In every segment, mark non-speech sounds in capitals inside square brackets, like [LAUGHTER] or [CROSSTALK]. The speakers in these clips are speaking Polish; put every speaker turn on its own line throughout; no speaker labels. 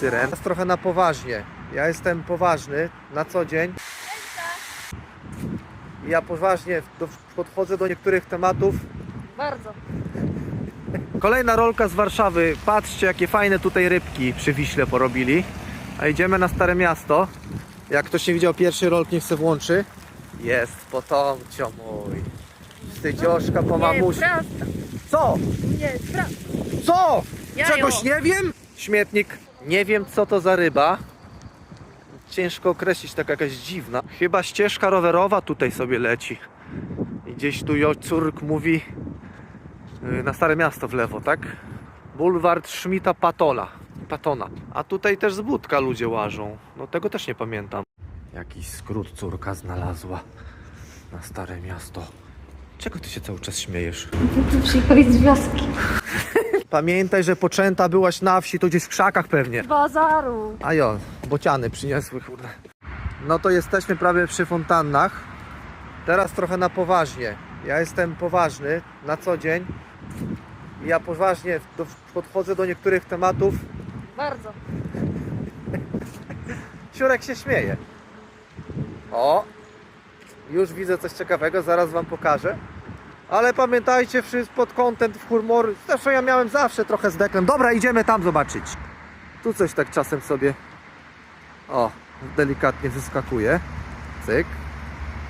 Syren. Teraz trochę na poważnie. Ja jestem poważny na co dzień. I Ja poważnie do, podchodzę do niektórych tematów.
Bardzo.
Kolejna rolka z Warszawy. Patrzcie, jakie fajne tutaj rybki przy Wiśle porobili. A idziemy na Stare Miasto. Jak ktoś nie widział pierwszy rolk, niech se włączy. Jest potomcio mój. Wstydzioszka po mamusi.
Nieprawda.
Co?
Nieprawda.
Co? Czegoś nie wiem? Śmietnik. Nie wiem co to za ryba. Ciężko określić, taka jakaś dziwna. Chyba ścieżka rowerowa tutaj sobie leci. I gdzieś tu jo córk mówi yy, na Stare Miasto w lewo, tak? Bulward Schmidta Patola. Patona. A tutaj też z budka ludzie łażą. No tego też nie pamiętam. Jakiś skrót córka znalazła na Stare Miasto. Czego ty się cały czas śmiejesz?
Tu przyjechali z wioski. [LAUGHS]
Pamiętaj, że poczęta byłaś na wsi, to gdzieś w krzakach pewnie.
Z bazaru.
A jo, bociany przyniosły, kurde. No to jesteśmy prawie przy fontannach. Teraz trochę na poważnie. Ja jestem poważny na co dzień. I Ja poważnie do, podchodzę do niektórych tematów.
Bardzo. [LAUGHS]
Siurek się śmieje. O! Już widzę coś ciekawego, zaraz wam pokażę. Ale pamiętajcie, wszystko pod content w humory. Zresztą ja miałem zawsze trochę z deklem. Dobra, idziemy tam zobaczyć. Tu coś tak czasem sobie. O, delikatnie wyskakuje. Cyk.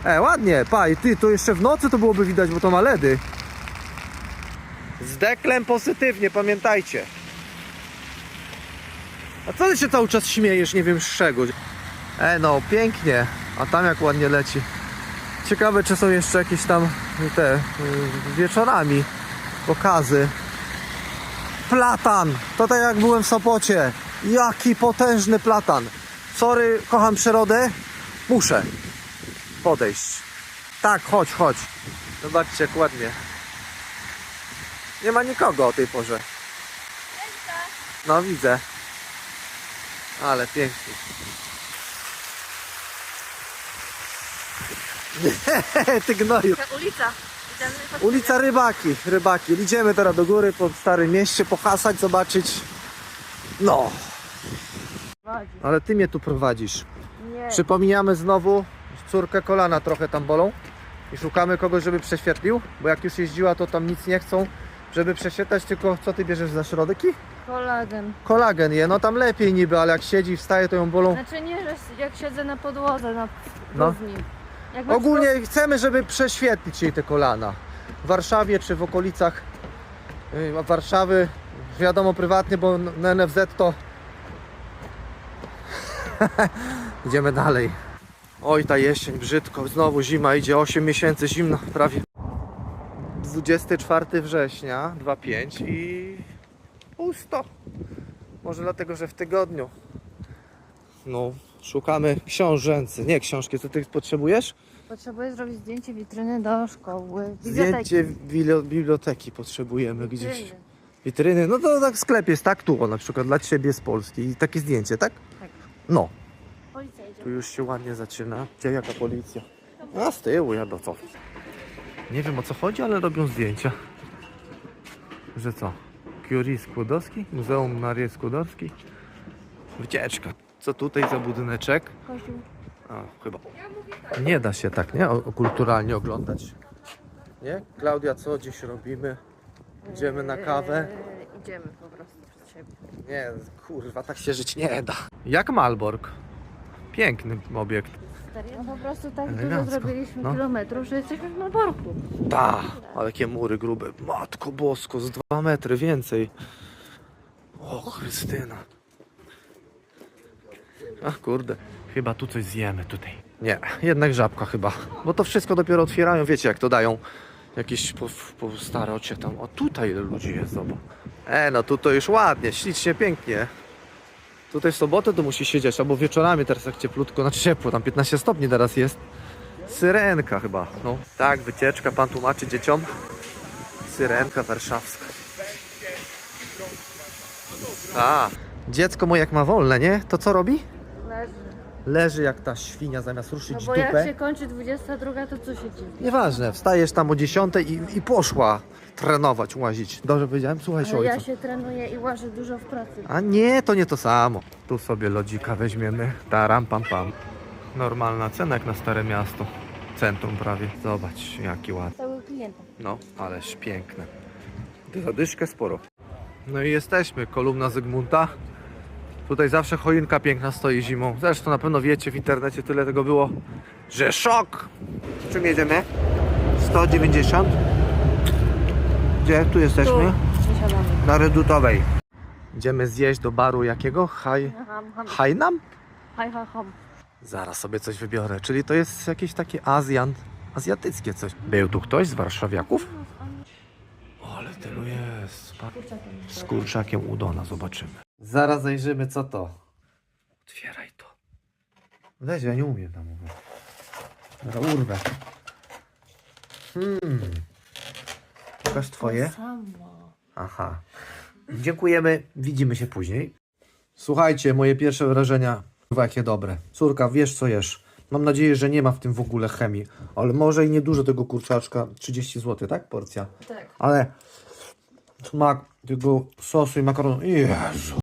E, ładnie, paj, ty, to jeszcze w nocy to byłoby widać, bo to ma ledy. Z deklem pozytywnie, pamiętajcie. A co ty się cały czas śmiejesz, nie wiem z czego? E no, pięknie. A tam jak ładnie leci. Ciekawe, czy są jeszcze jakieś tam te y, wieczorami pokazy. Platan! To tak jak byłem w Sopocie. Jaki potężny platan. Sorry, kocham przyrodę. Muszę podejść. Tak, chodź, chodź. Zobaczcie, jak ładnie. Nie ma nikogo o tej porze. No widzę. Ale pięknie. [LAUGHS] Ty gnoju.
Ulica. Idziemy pod-
Ulica Rybaki, Rybaki. Idziemy teraz do góry po Starym Mieście, pohasać, zobaczyć. No, ale ty mnie tu prowadzisz.
Nie.
Przypominamy znowu, córkę kolana trochę tam bolą i szukamy kogoś, żeby prześwietlił, bo jak już jeździła, to tam nic nie chcą, żeby prześwietlać, tylko co ty bierzesz za środki?
Kolagen.
Kolagen je, no tam lepiej niby, ale jak siedzi i wstaje, to ją bolą.
Znaczy nie, że jak siedzę na podłodze, na
No.
Jak masz
Ogólnie chcemy, żeby prześwietlić jej te kolana. W Warszawie czy w okolicach y, Warszawy, wiadomo prywatnie, bo na NFZ to... [LAUGHS] Idziemy dalej. Oj, ta jesień, brzydko, znowu zima idzie, 8 miesięcy zimno, prawie. 24 września, 2.5 i pusto. Może dlatego, że w tygodniu. No, szukamy książęcy. Nie książki, co ty potrzebujesz?
Potrzebuję zrobić zdjęcie witryny do szkoły. Biblioteki.
Zdjęcie bibli- biblioteki potrzebujemy gdzieś.
Witryny.
Witryny, no to tak w sklepie jest, tak? Tu, o, na przykład dla Ciebie z Polski. I takie zdjęcie, tak?
Tak.
No,
Policja idzie.
tu już się ładnie zaczyna. Gdzie jaka policja? A z tyłu, ja do co? Nie wiem o co chodzi, ale robią zdjęcia. Że co? Curie Skłodowski? Muzeum Marii Skłodowskiej? Wycieczka. Co tutaj za budyneczek?
Kościół.
A, chyba. Nie da się tak, nie? O, kulturalnie oglądać. Nie? Klaudia, co dziś robimy? Idziemy na kawę?
Eee, idziemy po prostu przed siebie.
Nie, kurwa, tak się żyć nie da. Jak Malbork. Piękny obiekt.
No po prostu tak dużo
Elegancko.
zrobiliśmy
No.
kilometrów, że jesteśmy w Malborku.
Ta, ale jakie mury grube. Matko bosko, z dwa metry więcej. O, Chrystyna. Ach, kurde. Chyba tu coś zjemy tutaj. Nie, jednak żabka chyba. Bo to wszystko dopiero otwierają, wiecie jak to dają. Jakieś po, po starocie tam. O, tutaj ile ludzi jest, zobacz. E, no tu to już ładnie, ślicznie, pięknie. Tutaj w sobotę to musi siedzieć, albo wieczorami teraz jak cieplutko, znaczy ciepło, tam 15 stopni teraz jest. Syrenka chyba, no. Tak, wycieczka, pan tłumaczy dzieciom. Syrenka warszawska. A, dziecko moje jak ma wolne, nie? To co robi?
Leży.
Jak ta świnia zamiast ruszyć
No bo jak
dupę.
się kończy 22, to co się dzieje?
Nieważne, wstajesz tam o 10 i, i poszła trenować, łazić. Dobrze powiedziałem? Słuchaj się
Ale
ojca.
ja się trenuję i łażę dużo w pracy.
A nie, to nie to samo. Tu sobie lodzika weźmiemy. Taram pam pam. Normalna cena jak na Stare Miasto. Centrum prawie. Zobacz, jaki ładny.
Cały klienta.
No, ależ piękne. Zadyszkę sporo. No i jesteśmy, kolumna Zygmunta. Tutaj zawsze choinka piękna stoi zimą. Zresztą na pewno wiecie, w internecie tyle tego było, że szok! Czym jedziemy? 190. Gdzie? Tu jesteśmy?
Wysiadamy.
Na Redutowej. Idziemy zjeść do baru jakiego? Haj... Hajnam?
Haj, haj, ham.
Zaraz sobie coś wybiorę. Czyli to jest jakieś takie Azjan, azjatyckie coś. Był tu ktoś z warszawiaków? O, ale tylu jest. Z kurczakiem udona, zobaczymy. Zaraz zajrzymy, co to. Otwieraj to. Weź, ja nie umiem tam mówić. Dobra, urwę. Hmm. Pokaż twoje.
Samo.
Aha. Dziękujemy, widzimy się później. Słuchajcie, moje pierwsze wrażenia. Kurwa, jakie dobre. Córka, wiesz co jesz. Mam nadzieję, że nie ma w tym w ogóle chemii. Ale może i niedużo tego kurczaczka. 30 zł, tak? Porcja.
Tak.
Ale smak tego sosu i makaronu. Jezu.